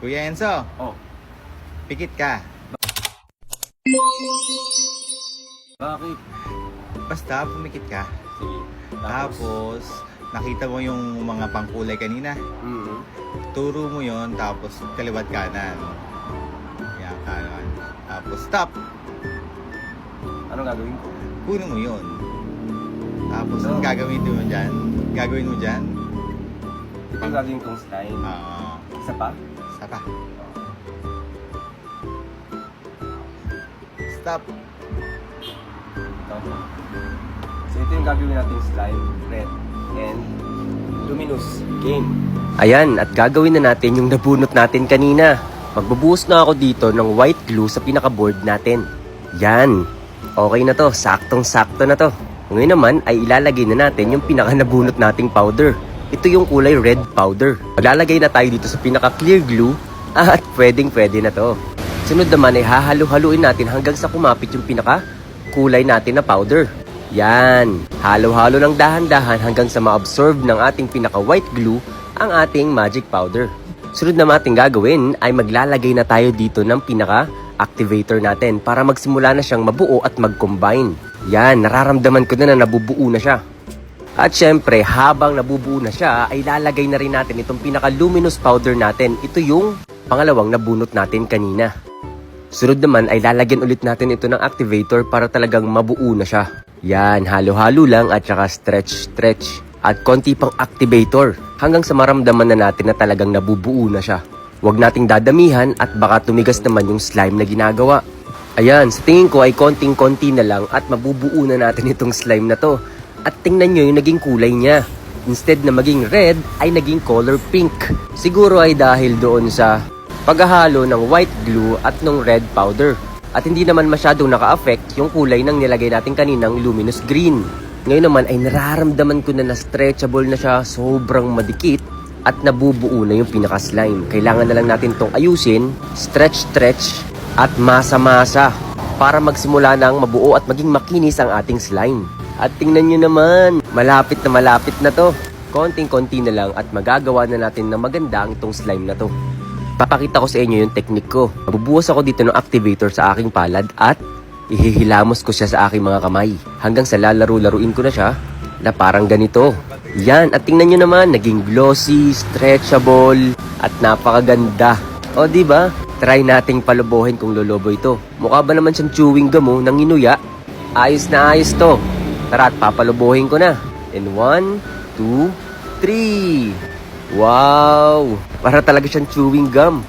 Kuya Enzo, Oh, pikit ka. bakit? Basta pumikit ka. Sige. Tapos, nakita mo yung mga pangkulay kanina. Mhm. Turo mo yon tapos kaliwat kanan. Yan, kanan. Tapos stop. Anong gagawin ko? Kunin mo yon. Tapos, No. ang gagawin mo dyan? Gagawin mo dyan? Ito yung gagawin kong slime. Ah, Isa pa? Pa. Stop. Ito. So ito yung gagawin nating slime, red, and luminous game. Ayan, at gagawin na natin yung nabunot natin kanina. Magbubuhos na ako dito ng white glue sa pinaka-board natin. Yan. Okay na to, saktong-sakto na to. Ngayon naman ay ilalagay na natin yung pinaka nabunot nating powder. Ito yung kulay red powder. Maglalagay na tayo dito sa pinaka clear glue at pwedeng pwede na to. Sunod naman ay hahalo-haluin natin hanggang sa kumapit yung pinaka kulay natin na powder. Yan. Halo-halo ng dahan-dahan hanggang sa ma-absorb ng ating pinaka-white glue ang ating magic powder. Sunod na ating gagawin ay maglalagay na tayo dito ng pinaka-activator natin para magsimula na siyang mabuo at mag-combine. Yan, nararamdaman ko na na nabubuo na siya. At syempre, habang nabubuo na siya, ay lalagay na rin natin itong pinaka-luminous powder natin. Ito yung pangalawang nabunot natin kanina. Sunod naman ay lalagyan ulit natin ito ng activator para talagang mabuo na siya. Yan, halo-halo lang at saka stretch-stretch. At konti pang activator hanggang sa maramdaman na natin na talagang nabubuo na siya. Huwag nating dadamihan at baka tumigas naman yung slime na ginagawa. Ayan, sa tingin ko ay konting-konti na lang at mabubuo na natin itong slime na to. At tingnan nyo yung naging kulay niya. Instead na maging red, ay naging color pink. Siguro ay dahil doon sa paghahalo ng white glue at ng red powder. At hindi naman masyadong naka-affect yung kulay ng nilagay natin kaninang luminous green. Ngayon naman ay nararamdaman ko na na stretchable na siya, sobrang madikit at nabubuo na yung pinaka-slime. Kailangan na lang natin tong ayusin, stretch-stretch at masa-masa para magsimula ng mabuo at maging makinis ang ating slime. At tingnan nyo naman, malapit na malapit na to. Konting-konti na lang at magagawa na natin na maganda ang itong slime na to. Papakita ko sa inyo yung technique ko. Mabubuhos ako dito ng activator sa aking palad at ihihilamos ko siya sa aking mga kamay. Hanggang sa lalaro-laruin ko na siya na parang ganito. Yan, at tingnan nyo naman, naging glossy, stretchable, at napakaganda. O, di ba? Try nating palubuhin kung lolobo ito. Mukha ba naman siyang chewing gum oh, ng inuya? Ayos na ayos to. Tara at papalubuhin ko na. In one, two, three. Wow! Para talaga siyang chewing gum.